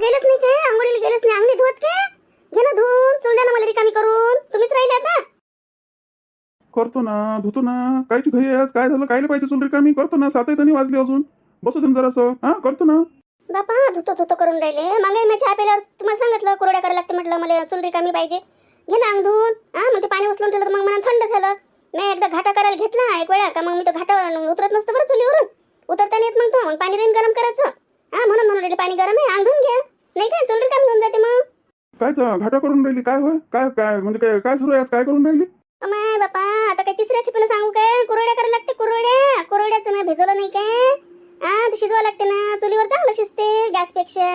गेलेच नाही काय आंघोळीला गेलेच नाही. अंगणी धुवत काय? घे ना धुवून चुल द्या ना मला रिकामी करून. तुम्हीच राहिले आता. करतो ना धुतो ना. कायची घरी आज? काय झालं? कायले पाहिजे चुल रिकामी? करतो ना. सातही तरी वाजले अजून. बसू दे जरासं. हा करतो ना. बापा धुतो धुतो करून राहिले. मागे मी चहा प्यायल्यावर तुम्हाला सांगितलं कुरड्या करायला लागते म्हटलं मला चुल रिकामी पाहिजे. घे ना अंग धुवून हा मग ते पाणी उचलून ठेवलं तर मग मला थंड झालं. मी एकदा घाटा करायला घेतला एक वेळा का मग मी तो घाटा उतरत नसतो बरं चुलीवरून. उतरता येत मग तो. मग पाणी रेन गरम करायचं. हा म्हणून म्हणून पाणी गरम आहे. अंग धुवून घ्या नाही काय चुल रिकामी होऊन जाते मग? काय चा- घाटा करून राहिली काय होय? काय काय म्हणजे काय काय सुरू आहे आज? काय करून राहिली? अमाय बापा आता काय तिसऱ्या ठिकाणी सांगू काय? कुरड्या करायला लागते कुरड्या कुरड्याचं मी भिजवलं नाही काय? हा ते शिजवा लागते ना चुलीवर चांगलं शिजते गॅसपेक्षा.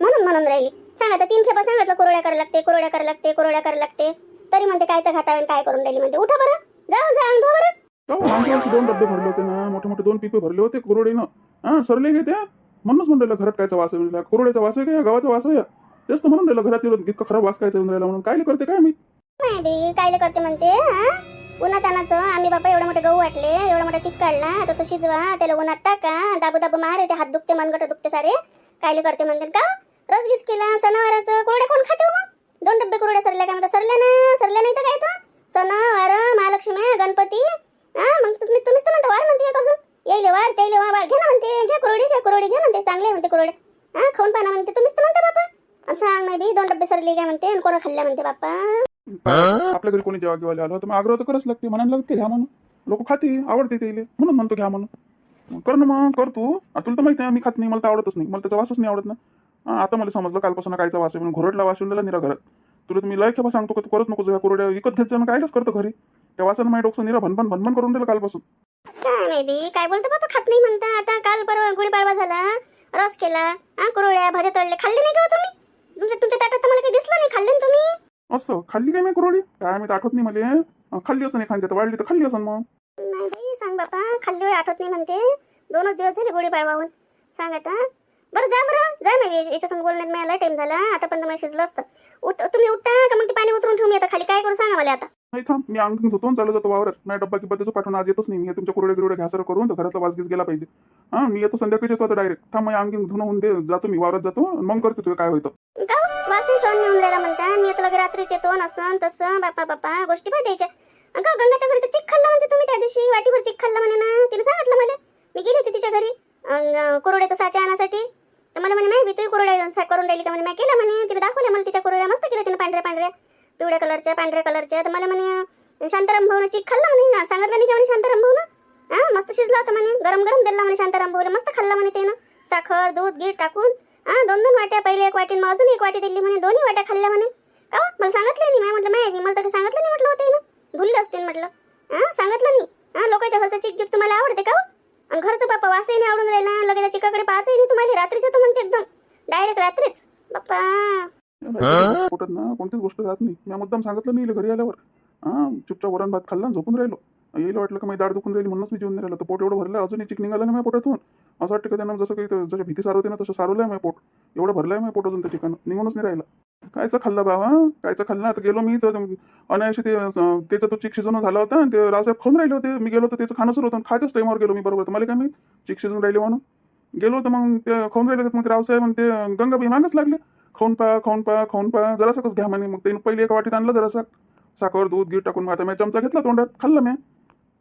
म्हणून म्हणून राहिली. सांगा आता तीन खेपा सांगितलं कुरड्या करायला लागते कुरड्या करायला लागते कुरड्या करायला लागते. तरी म्हणते कायचा घाटावे काय करून राहिली म्हणते. उठा बरं. जाऊ जा अंग धुवा बरं आमच्या दोन डबे भरले होते ना मोठे मोठे दोन पिपे भरले होते कुरडीनं हा सरले गे त्या म्हणूनच म्हणलं घरात कायचा वास येऊन राहिला कोरोड्याचा वास आहे का गावाचा वास आहे तेच तर म्हणून राहिलं घरात येऊन इतकं खराब वास कायचा येऊन राहिला म्हणून. काय करते काय मी? नाही कायले करते म्हणते हा? उन्हात आणायचं आम्ही बापा एवढं मोठे गहू वाटले एवढा मोठा टिक काढला आता तो शिजवा त्याला उन्हात टाका दाबू दाबू मार ते हात दुखते मनगट दुखते सारे. कायले करते म्हणते का? रसगिस केला सणावाराचं कुरड्या कोण खाते मग? दोन डब्बे कुरड्या सरल्या का? म्हणतात सरल्या ना सरल्या नाही तर काय तर सणावार महालक्ष्मी गणपती हा? मग तुम्ही तुम्हीच तर म्हणता वार म्हणते एक अजून? येईल वार त्याला वार घे ना म्हणते घे कुरडी घे कुरडी घे म्हणते चांगले म्हणते कुरडे हा खाऊन पाना म्हणते तुम्हीच तर म्हणता बापा. असं सांग नाही बी दोन डब्बे सरले काय म्हणते आणि कोणा खाल्ल्या म्हणते बापा. आपल्या घरी कोणी जेव्हा घेवायला आलं तर मग आग्रह तर करच लागते म्हणायला लागते घ्या म्हणून. लोक खाते आवडते ते म्हणून म्हणतो घ्या म्हणून. कर ना मग कर तू. तुला तर माहिती आहे मी खात नाही मला तर आवडतच नाही. मला त्याचा वासच नाही आवडत ना. हा, आता मला समजलं कालपासून कायचा वास आहे म्हणून घोरटला वास येऊन दिला निरा घरात. तुला तुम्ही लय खेपा सांगतो का तू करत नको ह्या कुरड्या विकत घेत जाणं कायलाच करतो घरी. त्या वासानं माझ्या डोकं निरा भनभन भनभन करून दिलं कालपासून. काय माहिती काय बोलतो बाबा खात नाही म्हणता. आता काल परवा गुढीपाडवा झाला रस केला. हा कुरड्या भाज्या तळले खाल्ले नाही का हो तुम्ही? तुमच्या तुमच्या ताटात तर मला काही दिसलं नाही. खाल्ले ना तुम्ही? असं? खाल्ली काय मी कुरडी काय मी आठवत नाही मला खाल्ली असं नाही तर वाढली तर खाल्ली असं मग. नाही बाई सांग बापा खाल्ली आठवत नाही म्हणते. दोनच दिवस झाले गुढीपाडवाहून. सांग आता. बरं जा बरं. जा मी याच्या संग बोलण्यात मला टाइम झाला. आता पण मला शिजलं असतं. उठ तुम्ही उठता का मग ते पाणी उतरून ठेवून आता खाली? काय करू? सांगा मला आता. नाही थांब. मी अंग धुतो आणि चालू जातो वावरात. नाही डब्बा किंवा त्याचं पाठवून आज येतच नाही. मी हे तुमच्या कुरडे गिरडे घ्यासर करून तर घरातला वासगीस गेला पाहिजे. हा मी येतो संध्याकाळी येतो आता डायरेक्ट थांब अंग अंगी धुणं होऊन दे जातो मी वावरात जातो मग करतो तुझं काय होतं. का वासही सहन नेऊन राहिला म्हणता. मी आता लगे रात्रीच येतो नसन तसं. बापा बापा गोष्टी पाहिजे का गंगाच्या घरी तर चिक खाल्ला म्हणते तुम्ही त्या दिवशी. वाटीभर चिक खाल्ला म्हणे ना. तिने सांगितलं मला. मी गेली होती तिच्या घरी. अं, कुरड्याचं साचे आणण्यासाठी तर मला म्हणे नाही तुम्ही कुरड्या सा- करून राहिली. का म्हणे मी केलं म्हणे. तिने दाखवल्या मला तिच्या कुरड्या. मस्त केल्या तिने पांढऱ्या पांढऱ्या. पिवळ्या कलरच्या पांढऱ्या कलरच्या. तर मला म्हणे शांताराम भाऊनं चिक खाल्ला म्हणे ना? सांगितलं नाही का म्हणे शांताराम भाऊनं? हा मस्त शिजला होता म्हणे. गरम गरम दिला म्हणे शांताराम भाऊला. मस्त खाल्ला म्हणे त्यानं. साखर दूध गीठ टाकून. हा दोन दोन वाट्या पहिले एक वाटी मग अजून एक वाटी दिली म्हणे. दोन्ही वाट्या खाल्ल्या म्हणे. का हो? मला सांगितलं नाही. मी म्हटलं माहिती मला तर सांगितलं नाही म्हटलं होते ना भुलले असते म्हटलं. हा सांगितलं नाही. हा लोकांच्या घरचं चिक गिफ्ट तुम्हाला आवडते का हो? आणि घरचं बाप्पा वासही नाही आवडून राहिला. लगेच चिकाकडे पाहतही नाही तुम्हाला. रात्रीचं तर म्हणते एकदम. डायरेक्ट रात्रीच. बाप्पा. पोटात ना कोणतीच गोष्ट राहत नाही. मी मुद्दाम सांगितलं नाही घरी आल्यावर. हा चुपचाप वरण भात खाल्ला झोपून राहिलो. येईल वाटलं का मी दाढ दुखून राहिली म्हणूनच मी जेवून नाही राहिलो. तर पोट एवढं भरलं अजून चिक निघालं ना माझ्या पोटातून. असं वाटतं का त्यानं जसं काही जसं भीती सारवते ना तसं सारवलं आहे माझं पोट. एवढं भरलं आहे माझं पोट अजून त्या ठिकाणं. निघूनच नाही राहिलं. कायचं खाल्लं बाबा? कायचं खाल्लं आता गेलो मी तर अनायाशी ते त्याचा तो चिक शिजवून झाला होता आणि ते रावसाहेब खाऊन राहिले होते. मी गेलो तर त्याचं खाणं सुरू होतं. खायच्याच टाईमवर गेलो मी बरोबर. तर मला काय मी चिक शिजून राहिले म्हणून. गेलो तर मग ते खाऊन राहिले मग रावसाहेब आणि ते गंगाबाई मागच लागले. खाऊन पा खाऊन पा खाऊन पा जरासं घ्या म्हणे. मग त्यांनी पहिले एका वाटीत आणलं जरासं साखर दूध गीठ टाकून मग आता मी चमचा घेतला तोंडात. खाल्लं मी.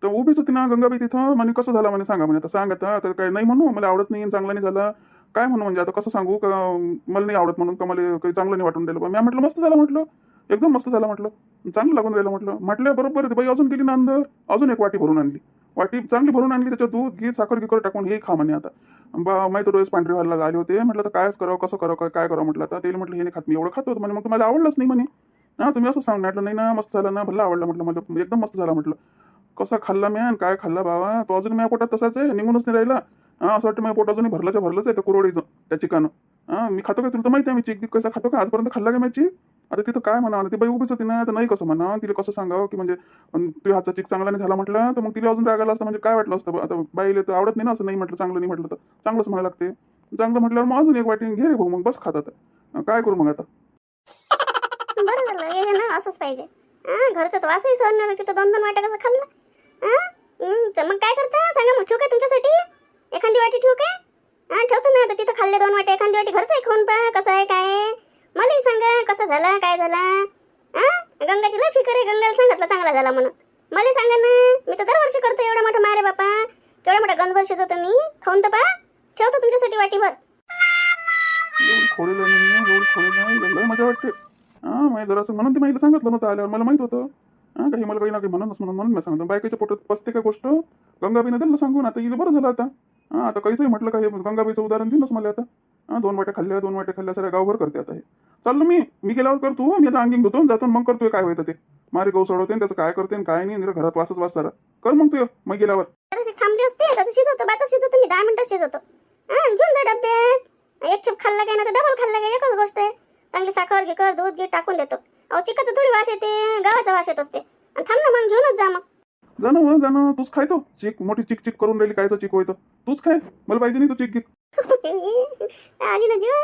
तर उभीच होती ना गंगाबाई तिथं. म्हणे कसं झालं? म्हणे सांगा म्हणे. आता सांग आता. काय नाही म्हणू. मला आवडत नाही चांगलं नाही झालं. काय म्हणू म्हणजे? आता कसं सांगू? का मला नाही आवडत म्हणून का मला काही चांगलं नाही वाटून राहिलं मी म्हटलं मस्त झालं म्हटलं. एकदम मस्त झालं म्हटलं. चांगलं लागून राहिलं म्हटलं. म्हटलं बरोबर बाई अजून गेली ना अंदर. अजून एक वाटी भरून आणली. वाटी चांगली भरून आणली त्याच्यात दूध घी साखर गिकर टाकून हे खा म्हणे आता. बा माहिती डोळेस पांढरे व्हायला आले होते. म्हटलं तर कायच करावं कसं करावं काय काय करावं? म्हटलं आता तेल म्हटलं हे नाही खात मी एवढं खातो. म्हणे मग तुम्हाला आवडलंच नाही म्हणे. हा तुम्ही असं सांग. म्हटलं नाही ना मस्त झालं ना. भल्ला आवडलं म्हटलं मला एकदम मस्त झाला म्हटलं. कसा खाल्ला मी आणि काय खाल्ला बाबा तो अजून माझ्या पोटात तसाच आहे निघूनच नाही राहिला. हा असं वाटतं माझ्या पोट अजूनही भरल्याच्या भरलंच आहे त्या कुरवडीचं त्या चिकानं. हा मी खातो का तुला तर माहिती आहे मी चिक कसा खातो का? आजपर्यंत खाल्ला का माझी आता तिथं काय म्हणा ती बाई उभीच होती ना तर नाही कसं म्हणा? तिला कसं सांगावं की म्हणजे तू तुझ्या हातचा चिक चांगला नाही झाला म्हटलं तर मग तिला अजून रागायला असतं म्हणजे काय वाटलं असतं? आता बाईला तर आवडत नाही ना असं नाही म्हटलं चांगलं नाही म्हटलं तर. चांगलंच म्हणायला लागते. चांगलं म्हटल्यावर मग अजून एक वाटी घे रे भाऊ मग बस खात काय करू मग आता? बरं झालं हे ना असंच पाहिजे. घरचा तर वासही सहन नाही तिथं दोन दोन वाट्या कसं खाल्लं? तर मग काय करता? सांगा मग ठेवू काय तुमच्यासाठी? एखादी वाटी ठेवू काय? ठेवतो ना आता तिथं खाल्ले दोन वाटे एखादी वाटी घरचं आहे खाऊन पहा कसं आहे काय आहे. मलाही सांगा कसं झाला काय झाला? हा गंगाची लय फिकर आहे गंगाला सांगितलं चांगला झाला म्हणून. मला सांगा ना मी तर दरवर्षी करतो एवढा मोठा मारे बापा. केवढा मोठा गंधभर शिजवतो मी. खाऊन तर पा ठेवतो तुमच्यासाठी वाटीभर. एवढी खोडेल नाही एवढी नाही. लय मजा वाटते. हां जरासं म्हणून ती मला सांगितलं नव्हतं आल्यावर. मला माहीत होतं. हा काही मला काही ना काही म्हणूनच म्हणून म्हणून मी सांगतो. बायकाच्या पोटात पसते का गोष्ट? गंगाबाईनं दिलं सांगून. आता हिला बरं झालं आता. हां आता काहीचंही म्हटलं का हे? गंगाबाईचं उदाहरण दिलंच मला आता. हां दोन वाट्या खाल्ल्या दोन वाट्या खाल्ल्या सगळ्या गावभर करते आता हे. चाललो मी. मी गेल्यावर करतो मी आता अंगिंग धुतो जातो मग करतोय काय व्हायचं ते. मारे गहू सोडवते त्याचं काय करते काय नाही आणि घरात वासच वास सारा कर मग तू मग गेल्यावर. जराशी थांबली असते? आता शिजवतो बातच शिजवतो मी दहा मिनिटात शिजवतो. हा घेऊन जा डब्यात. एक खेप खाल्ला काय ना तर डबल खाल्ला काय? एकच गोष्ट आहे. चांगली साखर घे कर दूध घे टाकून देतो. अहो चिकाचा थोडी वास येते गावाचा वास येत असते. आणि थांब ना मग घेऊनच जा मग. जाणं हो जाणं तूच खायतो चिक मोठी चिक चिक करून राहिली कायचं चिक व्हायचं? तूच खाय. मला पाहिजे नाही तू चिक घे आली ना जीव.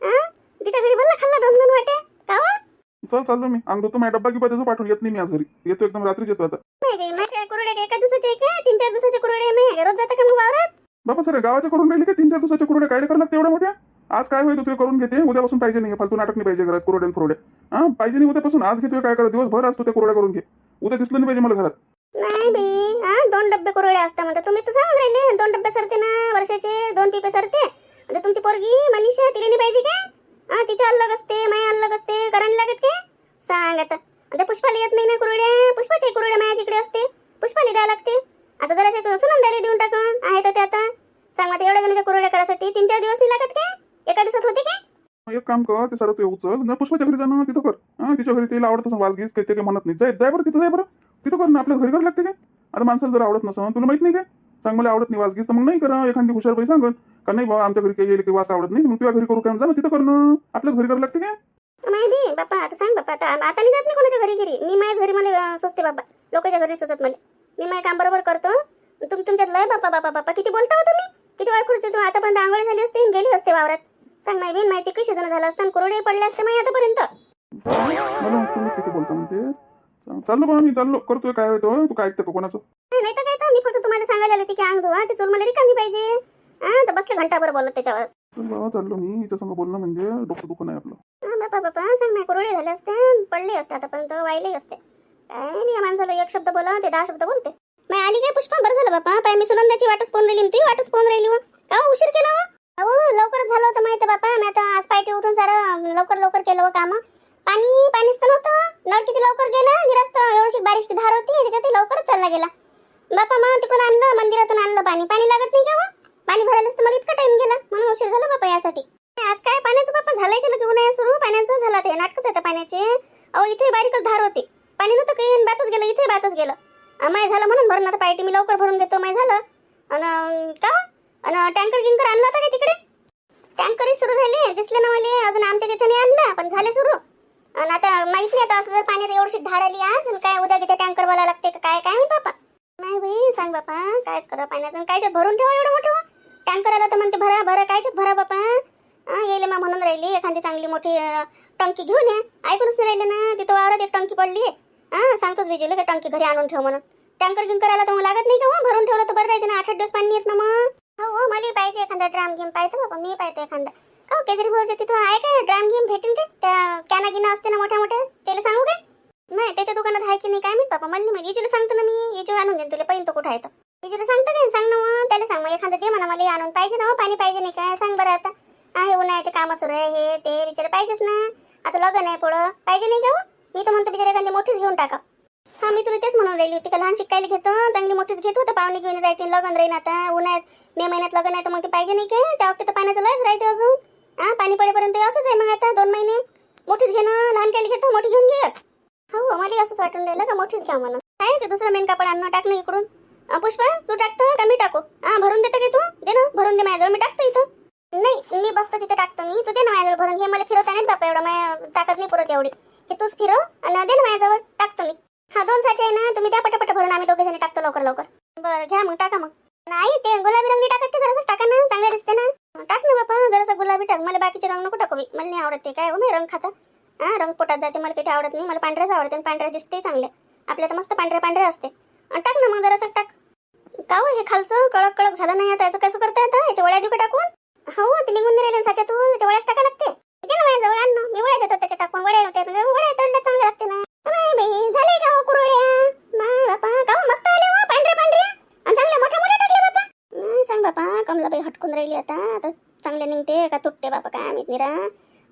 हा तिच्या घरी बोलला खाल्ला दोन दोन वाटे. का हो? चल चाललो मी. अंग धुतो माझ्या डब्बा की त्याचं पाठवून येत नाही मी आज घरी. येतो एकदम रात्रीच येतो आता. नाही काही नाही काय कुरडे काय? एका दिवसाचे आहे का तीन चार दिवसाचे कुरडे नाही आहे. रोज जाता का मग वावरात? बाबा सर गावाच्या करून राहिली का? तीन चार दिवसाच्या कुरड्या काय करायला लागते एवढ्या मोठ्या? आज काय होईल तू करून घेते? उद्यापासून पाहिजे नाही. फालतू नाटक नाही पाहिजे घरात कुरड्या फुरड्या. हा पाहिजे नाही उद्यापासून. आज घेतोय काय करा दिवसभर आज तू त्या कुरड्या करून घे. उद्या दिसलं नाही पाहिजे मला घरात. नाही बाई हा? दोन डब्बे कुरडे असता म्हणतात. तुम्ही तर सांगून राहिले दोन डब्बे सरते ना वर्षाचे दोन पिपे सरते. आता तुमची पोरगी मनीषा तिला नाही पाहिजे का? हा तिच्या अलग असते माया अलग असते करायला लागत का? सांग आता. आता पुष्पाला येत नाही ना कुरड्या पुष्पाचे कुरड्या माया तिकडे असते. पुष्पाला द्यावं लागते. आता जरा सुनंदाला देऊन टाक आहे तर ते आता. सांग आता एवढ्या जणांच्या कुरड्या करायसाठी तीन चार दिवस नाही लागत का? एका दिवसात होते का? एक काम कर ते सर तू उचल. पुष्पाच्या घरी जाणं तिथं कर. हा तिच्या घरी तिला आवडत वास घेस काही ते काही म्हणत नाही. जाय जाय बरं तिथं जाय बरं. तिथं कर ना आपल्या घरी कर लागते काय? आता माणसाला जर आवडत नसं तुला माहीत नाही काय? सांग मला आवडत नाही वास तर मग नाही करा. एखादी हुशार बाई सांगत का नाही बा आमच्या घरी काही येईल की वास आवडत नाही मग तुझ्या घरी करू काय? जा तिथं कर ना आपल्याच घरी करावं लागते काय? माहिती बाप्पा आता सांग बाप्पा आता आता नाही जात नाही कोणाच्या घरी घरी मी माझ्या घरी मला अं, सुचते बाप्पा लोकांच्या घरी सुचत मला. मी माझं काम बरोबर करतो. तुमच्यात लय बाप्पा बाप्पा बाप्पा किती बोलता हो तुम्ही? किती वेळ खुर्ची तू आतापर्यंत आंघोळी झाली असते गेली असते वावरात. सांग माय बीन माझी कशी जण झालं असतं कुरडे पडले असते आतापर्यंत. मला मग तुम्ही किती बोलता म्हणते. चाललो बा मी चाललो. करतोय काय होतो तू काय ऐकतं का कोणाचं? नाही तर काय तर मी फक्त तुम्हाला सांगायला आले की अंग धुवा ते चूल मला रिकामी पाहिजे. हा तर बसले घंटाभर बोलत त्याच्यावर. चल बाबा चाललो मी. हिच्या संग बोलणं म्हणजे डोकं दुखणं आहे आपलं. हा, बापा बापा सांग ना कुरडे झाले असते पडले असते आतापर्यंत वाहिले असते. काय नाही या माणसाला एक शब्द बोला ते दहा शब्द बोलते. नाही आली काय पुष्पा बरं झालं बापा. पाय मी सुनंदाची वाटच पाहून राहिली ती वाटच पाहून राहिली मग. का हो, उशीर केला वा अहो लवकरच झालं होतं माहिती बापा. मी आता आज पायटी उठून सारं लवकर लवकर केलं व काम. पाणी पाणीच तर नव्हतं. नळ किती लवकर गेलं गिरस्त एवढी बारीक धार होती त्याच्यात लवकरच चालला गेला. बापा मग तिकडून आणलं मंदिरातून आणलं पाणी. पाणी लागत नाही का हो? पाणी भरायलाच तर मला इतका टाइम गेला. म्हणून उशीर झाला बापा यासाठी. आज काय? पाण्याचं बापा झालंय केलं की उन्हाळ्यात सुरू पाण्याचं झालं ते नाटकच आहे पाण्याचे. अहो इथे बारीकच धार होती. पाणी नव्हतं काही बातच गेलं इथे बातच गेलं. माय झालं म्हणून भरून आता पायटी मी लवकर भरून देतो माय झालं. अन का? अन टँकर गिंकर आणलं होता का तिकडे? टँकरही सुरू झाले दिसले ना मला अजून आमच्या तिथे नाही आणलं पण झाले सुरू. आणि आता माहीत नाही आता असं पाण्यात एवढीशी धार आली आज आणि काय उद्या तिथे टँकर बोलायला लागते का काय काय माहीत बापा? नाही बाई सांग बापा कायच करा पाण्याचं आणि भरून ठेवा एवढं मोठं? टँकर आला तर म्हणते भरा भरा कायच भरा बापा. हा येईल मग म्हणून राहिली एखादी चांगली मोठी टंकी घेऊन ये. ऐकूनच नाही राहिले ना तिथं वावरात एक टंकी पडली हा सांगतोच विजयला का टंकी घरी आणून ठेव म्हणून. टँकर गिंकर आला तर मग लागत नाही का मग भरून ठेवलं तर बरं राहते ना आठ आठ दिवस पाणी येत ना मग. हो हो मला पाहिजे एखादा ड्राम घेऊन पाहिजे बाबा मी पाहिजे एखादा. हो, केसरी भाऊच्या तिथं आहे का? ड्राम घेऊन भेटेन ते? त्या कॅना गिना असते ना मोठ्या मोठ्या त्याला सांगू काय? नाही त्याच्या दुकानात आहे की नाही काय माहीत पापा मला नाही माहिती. इजूला सांगतो ना मी इजू आणून देईन तुला पहिलं तो कुठं आहे तर इजूला सांगतो काय? सांग ना मग त्याला सांग मग एखादं दे म्हणा मला आणून पाहिजे ना हो, पाणी पाहिजे नाही काय सांग बरं आता. आहे उन्हाळ्याचे कामं सुरू आहे हे ते बिचारे पाहिजेच ना. आता लग्न आहे पुढं. पाहिजे नाही का हो? मी तर म्हणतो बिचारे एखादी मोठीच घेऊन टाका. हा मी तुला तेच म्हणून राहिली होती का लहान शिकायला घेतो चांगली मोठीच घेतो तर पाहुणे घेऊन जायचे लग्न राहीन आता उन्हाळ्यात मे महिन्यात लग्न आहे तर मग ते पाहिजे नाही काय? त्या वक्ती तर पाण्याचं लयच राहते अजून. हा पाणी पडेपर्यंत असंच आहे मग आता दोन महिने. मोठीच घेणं लहान कायला घेतो मोठी घेऊन घे. हो, हो मला असंच वाटून राहिलं का मोठीच घ्या म्हणून. काय ते दुसरं मेन कापड आणणं टाकणं इकडून. पुष्पा तू टाकतो का मी टाकू? हा भरून देतो की तू? दे ना भरून दे माझ्याजवळ मी टाकतो इथं. नाही मी बसतो तिथे टाकतो मी. तू दे ना माझ्याजवळ भरून. हे मला फिरवता नाही बापा एवढं माझ्या ताकद नाही पुरत एवढी. हे तूच फिरव आणि दे ना माझ्याजवळ टाकतो मी. हा दोन साठी आहे ना तुम्ही द्या पटापट भरून आम्ही दोघे जण टाकतो लवकर लवकर. बरं घ्या मग टाका मग. नाही ते गुलाबी रंगी टाकत की जरासं? टाका ना चांगलं दिसते ना. टाक ना बापा जरासा गुलाबी टाक. मला बाकीचे रंग नको टाकू मला नाही आवडत ते. काय हो मी रंग खातं? हा रंग पोटात जाते मला काही आवडत नाही. मला पांढऱ्याच आवडते आणि पांढऱ्या दिसते चांगले. आपल्याला मस्त पांढऱ्या पांढऱ्या असते. टाक ना मग जरासा टाक. का हो, हे खालचं कडक कडक झालं नाही आता? याचं कसं करता आता? याच्या वळ्या देऊ टाकून? हो ते निघून नाही साच्या तू? त्याच्या वळ्याच टाका लागते. ठीक आहे ना माझ्या जवळ मी वळ्या देतात त्याच्या टाकून. वळ्या होत्या वळ्या तळल्या लागते ना. झाले का हो कुरळ्या हो, मस्त आले हो, पांढऱ्या पांढऱ्या? चांगल्या मोठ्या मोठ्या बापा कमलाबाई हटकून राहिली आता. आता चांगले निघते का तुटते बापा काय आम्ही निरा.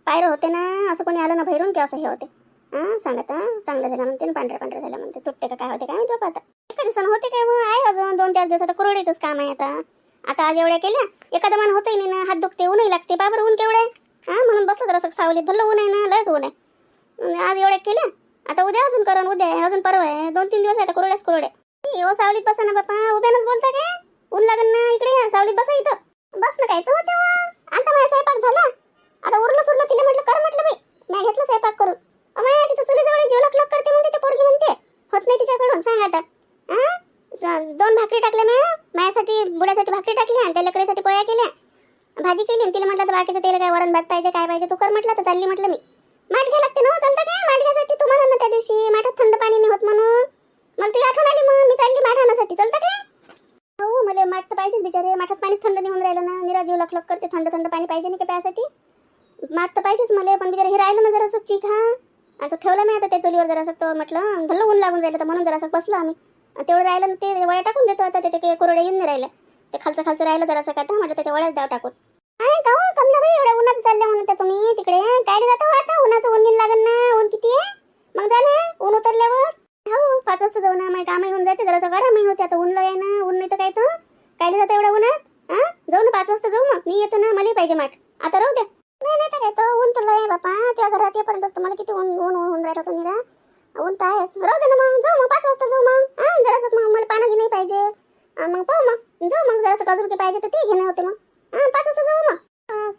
पायरं होते ना असं कोणी आलं ना भैरून की असं हे होते. हां सांगत चांगलं झालं म्हणते पांढऱ्या पांढऱ्या झालं म्हणते. तुटते का काय होते काय माहिती बापा आता. एका दिवसानं होते काय मग? आहे अजून दोन चार दिवसात कुरडीचंच काम आहे आता. आता आज एवढ्या केल्या एखादं मान होतही नाही ना हात दुखते ऊनही लागते बाबर ऊन केवढं आहे? हां म्हणून बसलं तर असं सावलीत भल्लं ऊन आहे ना लयच ऊन आहे. आज एवढ्या केल्या आता उद्या अजून करण उद्या आहे अजून परवा आहे दोन तीन दिवस आहे आता कुरड्याच कुरडे हो सावलीत बसा ना बापा उभ्यानंच बोलता काय? ऊन लागन ना इकडे या सावलीत बसा इथं. बस ना कायचं होते व. आता माझा स्वयंपाक झाला. आता उरलं सुरलं तिला म्हटलं कर म्हटलं मी घेतलं स्वयंपाक करून. अमाय तिचं चुलीजवळ जीव लक लक करते म्हणते ते पोरगी म्हणते. होत नाही तिच्याकडून सांग आता. दोन भाकरी टाकल्या मी माझ्यासाठी बुड्यासाठी भाकरी टाकल्या आणि त्या लेकरीसाठी पोळ्या केल्या. भाजी केली आणि तिला म्हटलं तर बाकीचं तेल काय वरण भात पाहिजे काय पाहिजे तू कर म्हटलं तर चालली म्हटलं मी माठ घ्या लागते ना हो, चालतं काय माठ घ्यासाठी तुम्हाला ना त्या दिवशी माठात थंड पाणी नाही होत म्हणून मला ती आठवण आली मग मी चालली माठ आणण्यासाठी चालतं काय हो मला माठ तर पाहिजेच बिचारे माठात पाणीच थंड नाही होऊन राहिलं ना निरा जीव लक लक करते थंड थंड पाणी पाहिजे नाही का प्यासाठी माठ तर पाहिजेच मला पण बिचारे हे राहिलं ना जरासं चीक हा आता ठेवलं मी आता त्या चुलीवर जरासं तो म्हटलं भलं ऊन लागून राहिलं तर म्हणून जरासं बसलो आम्ही. तेवढं राहिलं ना ते वड्या टाकून देतो आता त्याच्या काही कोरडे येऊन नाही राहिलं ते खालचं खालचं राहिलं जरासं काय म्हटलं त्याच्या वड्याच दाव टाकून. काय का हो कमला एवढ्या उन्हाचं चालल्या म्हणून तुम्ही तिकडे काय जाता वाटतं? उन्हाचं ऊन घेऊन लागेल ना ऊन किती आहे? मग झालं ऊन उतरल्यावर. हो पाच वाजता जाऊ ना माझी कामही होऊन जाते जरासं गरमही होते आता ऊन आहे ना ऊन नाही तर काय तर? काय जाता एवढ्या उन्हात? हा जाऊ ना पाच वाजता जाऊ मग. मी येतो ना मलाही पाहिजे माठ. आता राहू द्या. नाही नाही तर काय तर ऊन तर लय बापा. त्या घरात येपर्यंत असतं मला किती ऊन ऊन ऊन राहिलं तुम्ही ऊन तर आहेच. राहू दे ना मग. जाऊ मग पाच वाजता जाऊ मग. हा जरासं मग मला पाणी नाही पाहिजे. मग पाहू मग. जाऊ मग जरासं काजू पाहिजे तर ते घेणे होते मग. हा पाच वाजता जाऊ मग.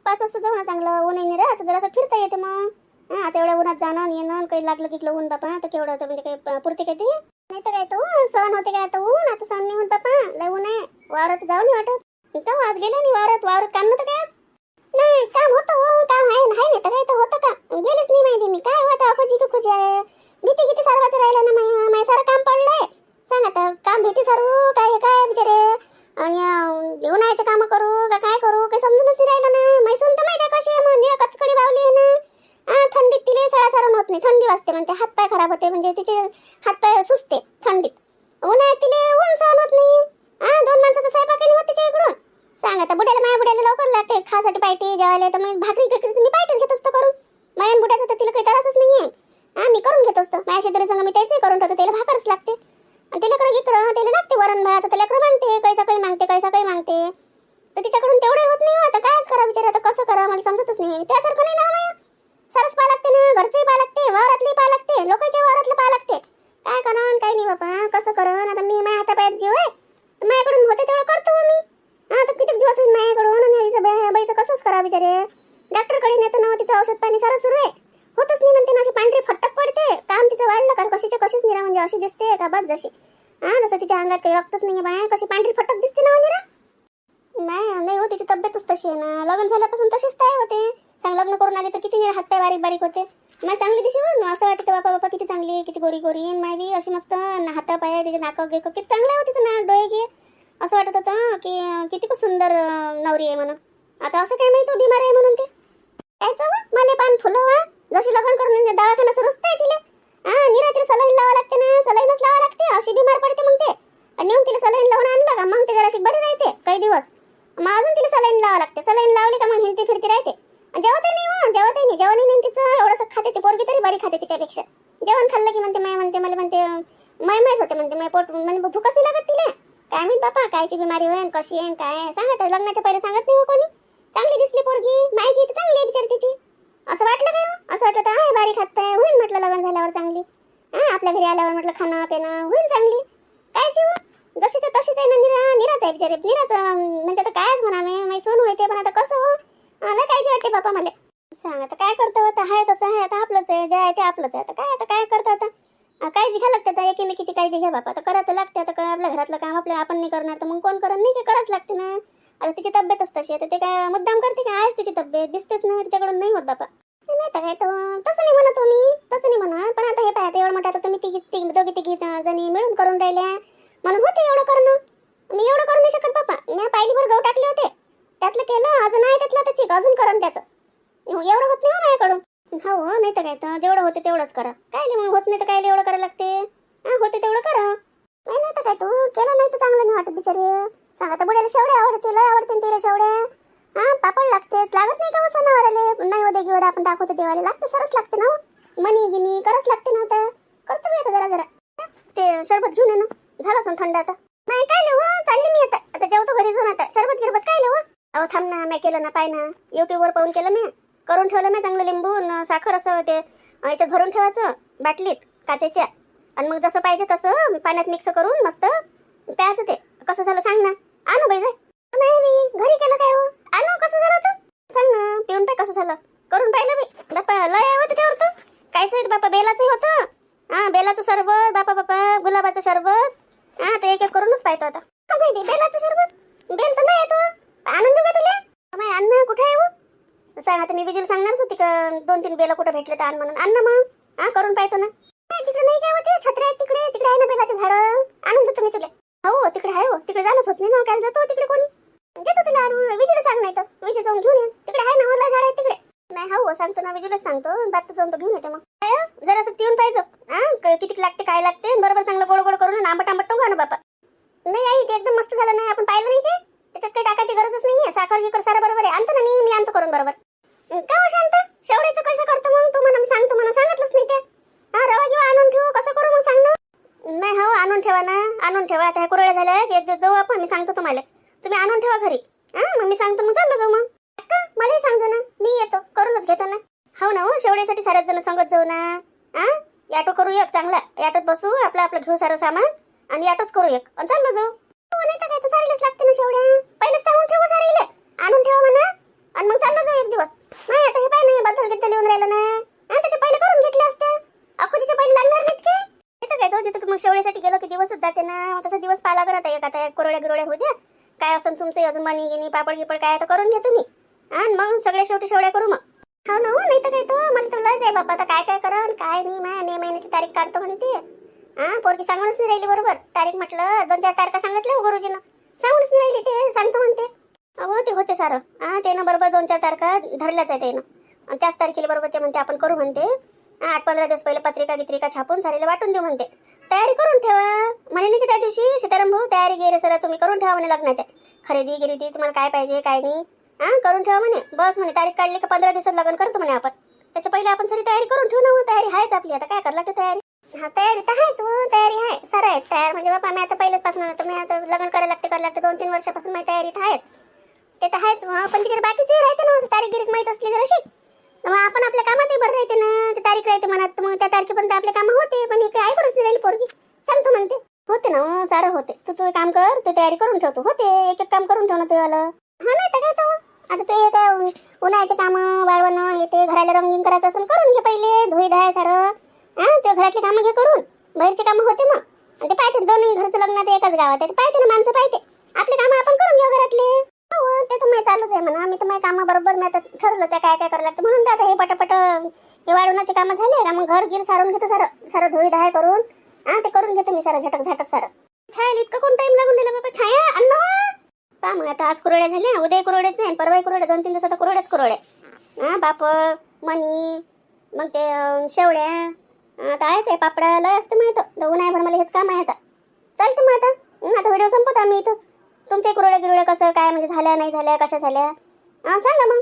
पाच वाजता जाऊ ना चांगलं. ऊन नाही राहत जरासं फिरता येते मग. हा आता एवढ्या उन्हात जाणं येणं काही लागलं किकलं ऊन बापा. तर केवढं होतं म्हणजे काही पुरते काय ते? नाही तर काय तो सण होते काय आता ऊन? आता सण नाही होत बापा. लय ऊन आहे. वावरात जाऊ नाही वाटत. तो आज गेला नाही वावरात. वावरात काम नव्हतं काय आज? नाही काम होतं हो. काम आहे नाही तर काय तर होतं का? गेलेच नाही माहिती मी. काय होतं? अकोजी कुकोजी आहे. भीती किती सर्वाचं राहिलं ना माय माय सारं काम पडलंय. सांग आता काम भीती सर्व काय काय बिचारे? आणि उन्हाळ्याचे काम करू का काय करू? काही समजूनच नाही राहिलं ना. मैसून तर माहिती कशी आहे म्हणजे कचकडी बावली आहे ना. थंडीत तिले सळा सरण होत नाही. थंडी वाजते म्हणते. हातपाय खराब होते. म्हणजे तिचे हातपाय सुचते थंडीत. उन्हाळ्यात तिले ऊन सहन होत नाही. हा दोन माणसाचा स्वयंपाक नाही होत तिच्या इकडून. सांग आता बुड्याला माझ्या बुड्याला लवकर लागते. खासाठी पाहिजे जेवायला तर मग भाकरी भाकरी तर मी पाहिजेच घेत असतो करून. माझ्या बुड्याचं तर तिला काही त्रासच नाहीये. हा मी करून घेत असतो. माझ्या शेजारी संग मी त्याचे करून ठेवतो. त्याला भाकरच लागते. आणि त्याला कडे घेतलं त्याला लागते वरण भात. त्याला कडे मागते कैसा काही मागते कैसा काही मागते. तर तिच्याकडून तेवढे होत नाही हो. आता कायच करा बिचारे आता कसं करा मला समजतच नाही. त्यासारखं नाही ना हो माया सरस पाहा लागते ना घरचंही पाहा लागते वावरातली पाहा लागते लोकांच्या वावरातलं पाहा लागते. काय करण काय नाही बाबा कसं करण आता मी माझ्या हातापायात जीव आहे तर माझ्याकडून होते तेवढं करतो मी. हा तर किती दिवस होईल माझ्याकडून बाईचं कसंच करा बिचारे. डॉक्टरकडे नेतो ना हो, तिचं औषध पाणी सारं सुरू आहे. होतच नाही म्हणते ना अशी पांढरी फटक पडते. काम तिचं वाढलं कारण कशीच्या कशीच निरा म्हणजे अशी दिसते का? बस जशी. हा जसं तिच्या अंगात काही रक्तच नाही बाया कशी पांढरी फटक दिसते ना हो निरा? नाही नाही हो तिची तब्येतच तशी आहे ना. लग्न झाल्यापासून तशीच काय होते. सांग लग्न करून आले तर किती हातपाय बारीक बारीक होते. मला चांगली दिशी हो. असं वाटतं बापा बापा किती चांगली किती गोरी गोरी माय बी अशी मस्त हाता पाय तिचे नाक गे किती चांगलं आहे हो तिचं नाक डोळे घे असं वाटत होतं की किती खूप सुंदर नवरी आहे म्हणून. आता असं काय माहिती बिमार आहे म्हणून ते. कायचं मला पान फुलं वा. जशी लग्न करून दवाखाना सुरूच आहे तिला हा निरात्री सलाईन लावा लागते ना सलाईनच लावा लागते. अशी बिमार पडते मग ते. आणि मग तिला सलाईन लावून आणलं का मग ते जराशी बरी राहते काही दिवस. मग अजून तिला सलाईन लावा लागते. सलाईन लावली का मग हिंडती फिरती राहते. आणि जेवतही नाही हो जेवतही नाही. जेवण नाही तिचं एवढंसं खाते ती पोरगी तरी बरी खाते तिच्यापेक्षा. जेवण खाल्लं की म्हणते माय म्हणते मला म्हणते माय मायच होते म्हणते माय पोट म्हणजे भूकच नाही लागत तिला. काय माहीत बापा कायची बिमारी होईल कशी आहे? काय सांगत लग्नाच्या पहिले सांगत नाही हो कोणी चांगली दिसली पोरगी माहिती तर चांगली आहे बिचारी तिची असं वाटलं काय हो? असं वाटलं तर आहे बारीक हात पाय होईल म्हटलं लग्न झाल्यावर चांगली हा आपल्या घरी आल्यावर म्हटलं खाणं पिणं होईल चांगली काय जीव जशी तर तशीच आहे ना निरा निराच आहे बिचारे. निराच म्हणजे आता कायच म्हणावे? माझी सोन होते पण आता कसं हो? मला कायची वाटते बापा मला. सांग आता काय करतो हो? आता आहे तसं आहे आता आपलंच आहे जे आहे ते आपलंच आहे. आता काय आता काय करतं आता? काळजी घ्या लागते आता एकीमेकीची काळजी घ्या बापा. आता करा तर लागते आता काय आपल्या घरातलं काम आपल्या आपण नाही करणार तर मग कोण करत नाही की करावंच लागते ना. आता तिची तब्येतच तशी आहे तर ते काय मुद्दाम करते का? आहेच तिची तब्येत दिसतेच ना तिच्याकडून नाही होत बापा. नाही तर काय तर तसं नाही म्हणत तुम्ही मी तसं नाही म्हणा पण आता हे पाहते एवढं मोठं आता तुम्ही तिघी तिघ दोघी तिघी जणी मिळून करून राहिल्या. मला होते एवढं करणं. मी एवढं करू नाही शकत बापा मी भर गहू टाकले होते. त्यातलं केलं अजून आहे त्यातलं आता चिक अजून करण त्याचं. हो, एवढं होत नाही हो माझ्याकडून. हो हो नाही तर काय तर जेवढं होते तेवढंच करा. काय मग होत नाही तर काय एवढं करायला लागते? हा होते तेवढं करा. नाही नाही तर काय तू केलं नाही तर चांगलं नाही वाटत बिचारे. सांग आता बुड्याला शेवड्या आवडते लय आवडते ना तिला शेवड्या. हा पापड लागतेच. लागत नाही का हो सणावाराले? नाही होते देगी आपण दाखवतो देवाला. लागते सरस लागते ना हो. मनी गिनी करच लागते ना आता. करतो मी आता जरा जरा. ते शरबत घेऊन ना. झालं असं थंड आता. नाही काय लिहू हो, चालली मी आता. आता जेवतो घरी जाऊन आता. शरबत गिरबत काय लिहू हो. अहो थांब ना मी केलं ना पाय ना. युट्यूबवर पाहून केलं मी. करून ठेवलं मी चांगलं लिंबू न साखर असं ते याच्यात भरून ठेवायचं बाटलीत काचेच्या. आणि मग जसं पाहिजे तसं पाण्यात मिक्स करून मस्त प्यायचं ते. कसं झालं सांग ना. आणू बाई जाय. नाही मी घरी केलं काय हो? आणू कसं झालं तर सांग ना पिऊन पाय कसं झालं. करून पाहिलं मी. बापा लय आहे हो त्याच्यावर तर. कायच बापा बेलाचंही होतं. हा बेलाचं सरबत बापा बापा गुलाबाचं सरबत हा ते एक एक करूनच पाहतो आता. हा, बेलाचं शरबत? बेल तर नाही येतो आणून देऊ का तुला? माय अन्न कुठे आहे हो? सांग आता मी विजूला सांगणारच होती का दोन तीन बेला कुठे भेटले तर आण म्हणून. अन्न मग. हा करून पाहायचं ना. नाही, तिकडे नाही काय होते? छत्र्या आहेत तिकडे तिकडे आहे ना बेलाचे झाडं. आणून देतो मी तुला. हो तिकडे आहे हो. तिकडे जाणंच होत नाही ना हो, काय जातो तिकडे कोणी? देतो तुला आणून. विजूला सांग नाही तर. विजय जाऊन घेऊन ये. तिकडे आहे ना हो, मला झाड आहे तिकडे. नाही हो सांगतो ना विजूलाच सांगतो. बात जाऊन तो घेऊन येते मग. काय हो? जरासं पिऊन पाहिजे. हा किती लागते काय लागते? बरोबर चांगलं गोड गोड करून आंबट आंबट टोंगा बापा नाही आई ते एकदम मस्त झालं. ना आपण पाहिलं नाही ते. त्याच्यात काही टाकायची गरजच नाहीये. साखर गिकर सारा बरोबर आहे. आणतो ना मी मी आणतो करून बरोबर. का हो शांत? शेवड्याचं कसं करतो मग? तू म्हणा सांगतो मला सांगितलंच नाही ते. हा रवा घेऊ आणून ठेवू कसं करू मग सांग ना. नाही हो आणून ठेवा ना. आणून ठेवा. आता ह्या कुरळ्या झाल्या एक दिवस जाऊ आपण. मी सांगतो तुम्हाला. तुम्ही आणून ठेवा घरी. हा मग मी सांगतो मग चाललो जाऊ मग. अक्का मलाही सांगतो ना. मी येतो. करूनच घेतो ना. हो ना हो शेवड्यासाठी साऱ्याच जण सांगत जाऊ ना. हा ऑटो करू एक चांगला. ऑटोत बसू आपलं आपलं घेऊ सारं सामान. आणि ऑटोच करू एक. आणि चाललो जाऊ. हो नाही तर काय तर सारीलाच लागते ना शेवड्या. पहिलेच सांगून ठेवू सारीले. आणून ठेवा म्हणा. आणि मग चाललो जाऊ एक दिवस. नाही आता हे पाय नाही बद्दल घेतलं लिहून राहिलं ना. हा त्याच्या पहिले करून घेतले असते. अखोजीच्या पहिले लागणार नाहीत की. तिथं काय तो तिथं मग शेवड्यासाठी गेलो की दिवसच जाते ना. मग तसा दिवस पाला करत आहे आता एक गिरोड्या होऊ द्या. काय असेल तुमचं अजून मनी गिनी पापड गिपड काय तर करून घेतो मी आणि मग सगळे शेवटी शेवड्या करू मग. हो ना हो नाही तर काय तो? मला तर लयच आहे बाबा आता काय काय करा काय नाही माय मे महिन्याची तारीख काढतो म्हणते. हा पोरगी सांगूनच नाही राहिली बरोबर. तारीख म्हटलं दोन चार तारखा सांगितल्या हो गुरुजीनं. सांगूनच नाही राहिली ते सांगतो म्हणते. हो ते होते सारं. हा ते ना बरोबर दोन चार तारखा धरल्याच आहे त्यानं. आणि त्याच तारखेला बरोबर ते म्हणते आपण करू म्हणते. आठ पंधरा दिवस पहिले पत्रिका गित्रिका छापून सारीला वाटून देऊ म्हणते. तयारी करून ठेवा. म्हणे नाही की त्या दिवशी सीताराम भाऊ? तयारी गेले सर तुम्ही करून ठेवा म्हणे लग्नाच्या. खरेदी गिरेदी तुम्हाला काय पाहिजे काय नाही. हा करून ठेवा म्हणे. बस म्हणे तारीख काढली का पंधरा दिवसात लग्न करतो म्हणे आपण. त्याच्या पहिले आपण सारी तयारी करून ठेवू ना हो, तयारी आहेच आपली. आता काय करायला लागते तयारी? हा तयारी तर आहेच हो, तयारी आहे. सारं आहे तयार. म्हणजे बाबा मी आता पहिलेच पासून आता मी आता लग्न करायला लागते करायला लागते. दोन तीन वर्षापासून माझी तयारी तर आहेच. ते तर आहेच हो, पण तिकडे बाकीचे राहते ना तारीख गिरीक माहीत असली जर अशी. मग आपण आपल्या कामातही बरं राहते ना ते तारीख राहते मनात मग त्या तारखेपर्यंत आपले कामं होते पण हे काय बरंच नाही पोरगी. सांगतो म्हणते. होते ना हो, सारं होते. तू तू काम कर तू तयारी करून ठेवतो होते एक एक काम करून ठेव ना तू आलं हा नाही तर काय तो? आता ते काय उन्हाळ्याचे कामं वाळवणं हे ते घराला रंगीन करायचं असेल करून घे पहिले धुई धाय सारं. हा ते घरातले कामं घे करून. बाहेरचे कामं होते मग. ते पाहते दोन्ही घरचं लग्न ते एकाच गावात आहे. ते पाहते ना माणसं पाहते. आपले कामं आपण करून घेऊ घरातले. हो ते तर माझं चालूच आहे म्हणा. मी तर माझ्या कामं बरोबर मी आता ठरवलंच आहे काय काय करायला लागतं. म्हणून आता हे पटापट हे वाढवण्याचे कामं झाले का? मग घर गिर सारून घेतो सारं. सारं धुई धाय करून. हा ते करून घेतो मी सारं झटक झटक सारं. छाया इतकं कोण टाईम लागून दिला बाबा? छाया अन्न पा मग आता आज कुरड्या झाल्या. उद्या कुरड्याच आहे परवाही कुरड्या. दोन तीन दिवसात कुरड्याच कुरड्या. हा पापड मणी मग ते शेवड्या. आता आहेच आहे पापडा लय असतं माहीत. उन्हाळ्याभर मला हेच काम आहे आता. चालतं मग आता. आता व्हिडिओ संपत आम्ही इथंच. तुमच्या कुरड्या गिरड्या कसं काय म्हणजे झाल्या नाही झाल्या कशा झाल्या? हां सांगा मग.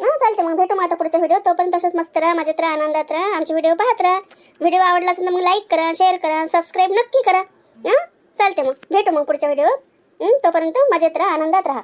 हां चालते मग भेटू मग आता पुढच्या व्हिडिओ तोपर्यंत तसंच मस्त राहा माझ्यात राहा आनंदात राहा. आमचे व्हिडिओ पाहत राहा. व्हिडिओ आवडला असेल तर मग लाईक करा शेअर करा सबस्क्राईब नक्की करा. हां चालते मग. भेटू मग पुढच्या व्हिडिओ तोपर्यंत मजेत राहा आनंदात राहा.